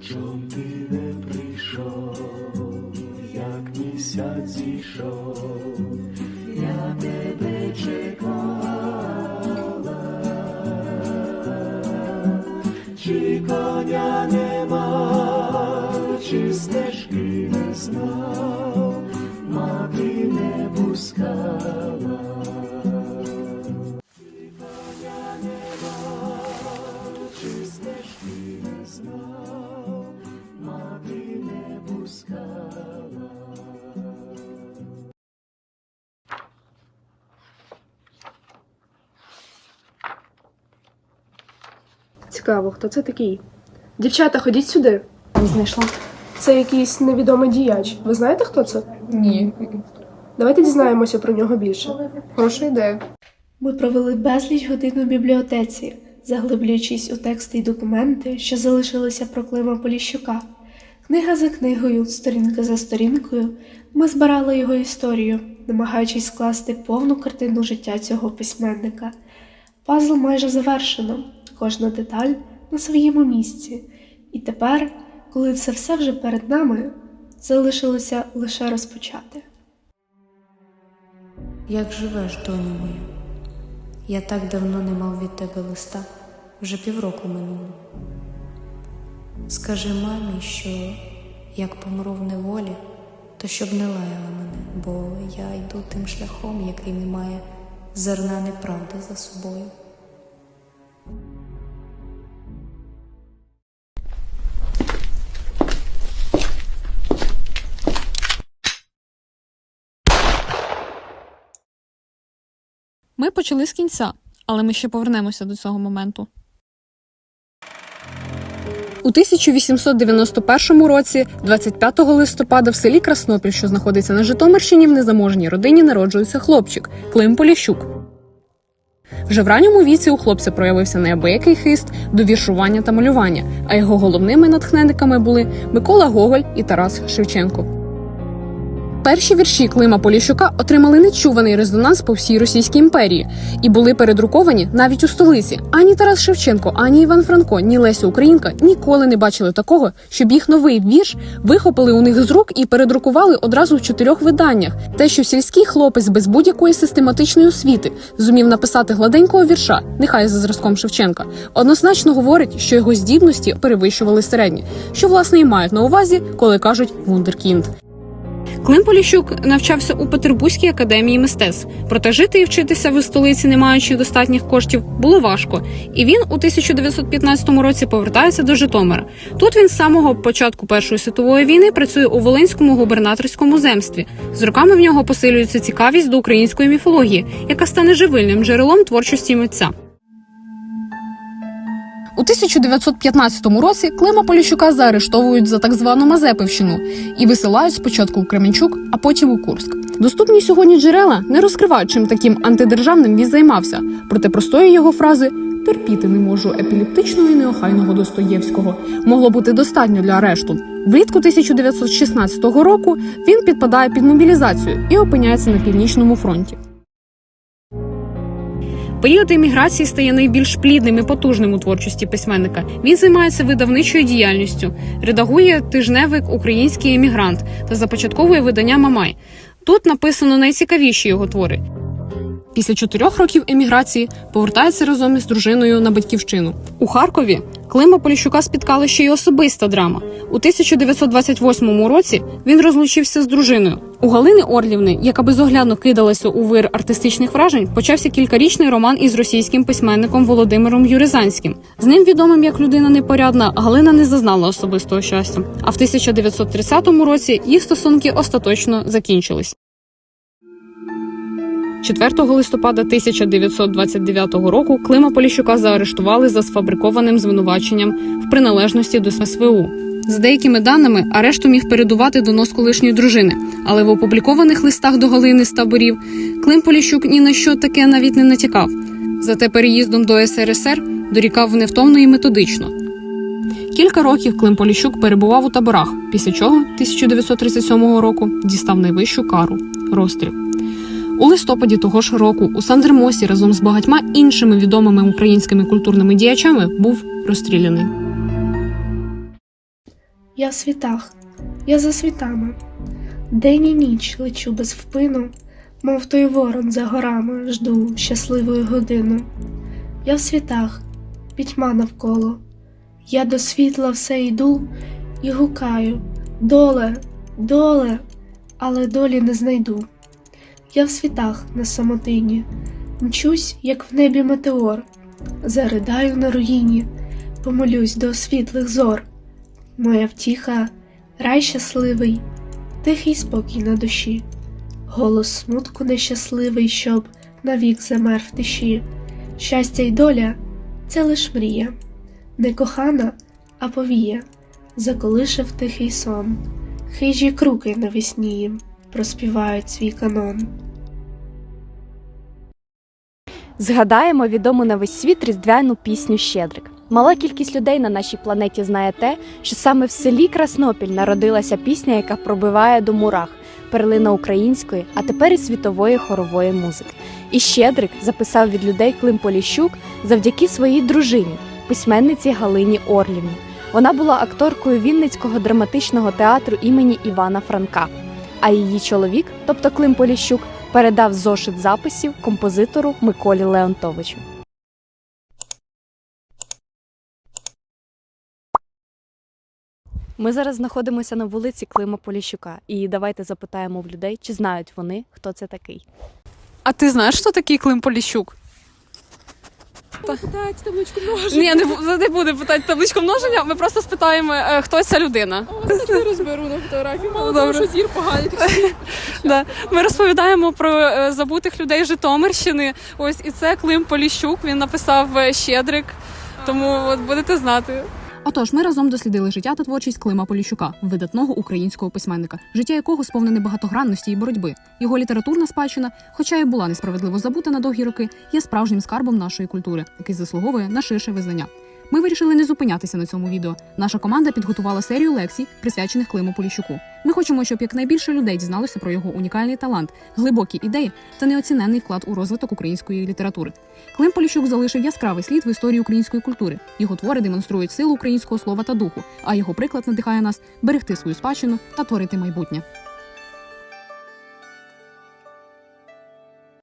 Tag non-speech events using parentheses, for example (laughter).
Чом ти не прийшов, як місяць зійшов, я тебе чекала, чи коня нема, чи стежки не знав, мати не пускала. Цікаво, хто це такий? Дівчата, ходіть сюди. Знайшла? Це якийсь невідомий діяч. Ви знаєте, хто це? Ні. Давайте дізнаємося про нього більше. Хороша ідея. Ми провели безліч годин у бібліотеці, заглиблюючись у тексти й документи, що залишилися про Клима Поліщука. Книга за книгою, сторінка за сторінкою, ми збирали його історію, намагаючись скласти повну картину життя цього письменника. Пазл майже завершено, кожна деталь на своєму місці. І тепер, коли це все вже перед нами, залишилося лише розпочати. Як живеш, доню моя? Я так давно не мав від тебе листа, вже півроку минуло. Скажи мамі, що як помру в неволі, то щоб не лаяла мене, бо я йду тим шляхом, який не має зерна неправди за собою. Ми почали з кінця, але ми ще повернемося до цього моменту. У 1891 році, 25 листопада, в селі Краснопіль, що знаходиться на Житомирщині, в незаможній родині народжується хлопчик Клим Поліщук. Вже в ранньому віці у хлопця проявився неабиякий хист до віршування та малювання, а його головними натхненниками були Микола Гоголь і Тарас Шевченко. Перші вірші Клима Поліщука отримали нечуваний резонанс по всій Російській імперії і були передруковані навіть у столиці. Ані Тарас Шевченко, ані Іван Франко, ні Леся Українка ніколи не бачили такого, щоб їх новий вірш вихопили у них з рук і передрукували одразу в чотирьох виданнях. Те, що сільський хлопець без будь-якої систематичної освіти зумів написати гладенького вірша, нехай за зразком Шевченка, однозначно говорить, що його здібності перевищували середні, що власне і мають на увазі, коли кажуть вундеркінд. Клим Поліщук навчався у Петербурзькій академії мистецтв. Проте жити і вчитися в столиці, не маючи достатніх коштів, було важко. І він у 1915 році повертається до Житомира. Тут він з самого початку Першої світової війни працює у Волинському губернаторському земстві. З роками в нього посилюється цікавість до української міфології, яка стане живильним джерелом творчості митця. У 1915 році Клима Поліщука заарештовують за так звану Мазепівщину і висилають спочатку в Кременчук, а потім у Курск. Доступні сьогодні джерела не розкривають, чим таким антидержавним він займався. Проте простої його фрази терпіти не можу епілептичного і неохайного Достоєвського могло бути достатньо для арешту. Влітку 1916 року він підпадає під мобілізацію і опиняється на північному фронті. Період еміграції стає найбільш плідним і потужним у творчості письменника. Він займається видавничою діяльністю, редагує тижневик Український емігрант та започатковує видання Мамай. Тут написано найцікавіші його твори. Після чотирьох років еміграції повертається разом із дружиною на батьківщину. У Харкові Клима Поліщука спіткала ще й особиста драма. У 1928 році він розлучився з дружиною. У Галини Орлівни, яка безоглядно кидалася у вир артистичних вражень, почався кількарічний роман із російським письменником Володимиром Юризанським. З ним відомим як людина непорядна, Галина не зазнала особистого щастя. А в 1930 році їх стосунки остаточно закінчились. 4 листопада 1929 року Клима Поліщука заарештували за сфабрикованим звинуваченням в приналежності до СВУ. За деякими даними, арешту міг передувати донос колишньої дружини, але в опублікованих листах до Галини з таборів Клим Поліщук ні на що таке навіть не натякав. Зате переїздом до СРСР дорікав невтомно і методично. Кілька років Клим Поліщук перебував у таборах, після чого 1937 року дістав найвищу кару розстріл. У листопаді того ж року у Сандермосі разом з багатьма іншими відомими українськими культурними діячами був розстріляний. Я в світах, я за світами. День і ніч лечу без впину, мов той ворон за горами жду щасливої годину. Я в світах, пітьма навколо. Я до світла все йду і гукаю доле, доле, але долі не знайду. Я в світах на самотині, мчусь, як в небі метеор, заридаю на руїні, помолюсь до світлих зор. Моя втіха, рай щасливий, тихий спокій на душі, голос смутку нещасливий, щоб навік замер в тиші. Щастя й доля це лиш мрія, не кохана, а повія, заколишив тихий сон, хижі круки навесні проспівають свій канон. Згадаємо відому на весь світ різдвяну пісню Щедрик. Мала кількість людей на нашій планеті знає те, що саме в селі Краснопіль народилася пісня, яка пробиває до мурах, перлина української, а тепер і світової хорової музики. І Щедрик записав від людей Клим Поліщук завдяки своїй дружині, письменниці Галині Орлівні. Вона була акторкою Вінницького драматичного театру імені Івана Франка. А її чоловік, тобто Клим Поліщук, передав зошит записів композитору Миколі Леонтовичу. Ми зараз знаходимося на вулиці Клима Поліщука, і давайте запитаємо в людей, чи знають вони, хто це такий. А ти знаєш, хто такий Клим Поліщук? Питають табличку множення. Ні, не, не буде питати табличку множення. Ми просто спитаємо, е, хто ця людина. О, не розберу на фотографії. Мало того, що зір поганий. так (laughs) Да. Ми розповідаємо про е, забутих людей Житомирщини. Ось і це Клим Поліщук. Він написав е, Щедрик. Тому от будете знати. Отож, ми разом дослідили життя та творчість Клима Поліщука, видатного українського письменника, життя якого сповнене багатогранності і боротьби. Його літературна спадщина, хоча й була несправедливо забута на довгі роки, є справжнім скарбом нашої культури, який заслуговує на ширше визнання. Ми вирішили не зупинятися на цьому відео. Наша команда підготувала серію лекцій, присвячених Климу Поліщуку. Ми хочемо, щоб якнайбільше людей дізналося про його унікальний талант, глибокі ідеї та неоціненний вклад у розвиток української літератури. Клим Поліщук залишив яскравий слід в історії української культури. Його твори демонструють силу українського слова та духу, а його приклад надихає нас берегти свою спадщину та творити майбутнє.